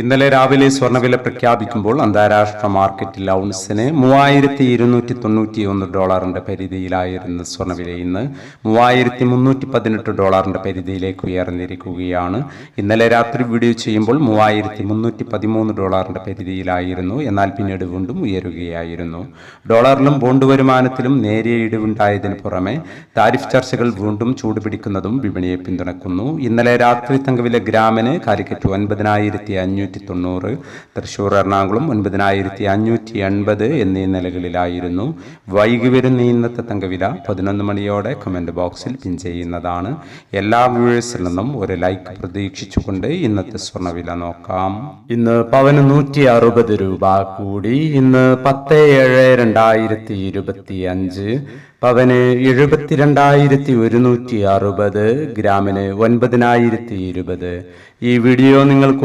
ഇന്നലെ രാവിലെ സ്വർണവില പ്രഖ്യാപിക്കുമ്പോൾ അന്താരാഷ്ട്ര മാർക്കറ്റിൽ ഔൺസിന് മൂവായിരത്തി ഇരുന്നൂറ്റി തൊണ്ണൂറ്റി ഒന്ന് ഡോളറിന്റെ പരിധിയിലായിരുന്ന സ്വർണവില ഇന്ന് മൂവായിരത്തി മുന്നൂറ്റി പതിനെട്ട് ഡോളറിന്റെ പരിധിയിലേക്ക് ഉയർന്നിരിക്കുകയാണ്. ഇന്നലെ രാത്രി വീഡിയോ ചെയ്യുമ്പോൾ മൂവായിരത്തി മുന്നൂറ്റി പതിമൂന്ന് ഡോളറിന്റെ പരിധിയിലായിരുന്നു എന്നാൽ പിന്നീട് വീണ്ടും ഉയരുകയായിരുന്നു. ഡോളറിലും ബോണ്ട് വരുമാനത്തിലും നേരിയ ഇടിവുണ്ടായതിനു പുറമെ താരിഫ് ചർച്ചകൾ വീണ്ടും ചൂടുപിടിക്കുന്നതും വിപണിയെ പിന്തുണക്കുന്നു. ഇന്നലെ രാത്രി തങ്കവില ഗ്രാമിന് കാലിക്കറ്റ് ഒൻപതിനായിരത്തി അഞ്ഞൂറ്റി തൊണ്ണൂറ് തൃശ്ശൂർ എറണാകുളം ഒൻപതിനായിരത്തി അഞ്ഞൂറ്റി എൺപത് എന്നീ നിലകളിലായിരുന്നു. വൈകി വരുന്ന ഇന്നത്തെ തങ്കവില പതിനൊന്ന് മണിയോടെ കമന്റ് ബോക്സിൽ പിൻ ചെയ്യുന്നതാണ്. എല്ലാ വ്യൂവേഴ്സിൽ നിന്നും ഒരു ലൈക്ക് പ്രതീക്ഷിച്ചുകൊണ്ട് ഇന്നത്തെ സ്വർണവില നോക്കാം. ഇന്ന് പവന് നൂറ്റി അറുപത് രൂപ കൂടി. ഇന്ന് പത്ത് ഏഴ് രണ്ടായിരത്തി ഇരുപത്തി അഞ്ച് പവന് എഴുപത്തിരണ്ടായിരത്തി ഒരുന്നൂറ്റി അറുപത് ഗ്രാമിന് ഒൻപതിനായിരത്തി ഇരുപത് ഈ വീഡിയോ നിങ്ങൾക്ക്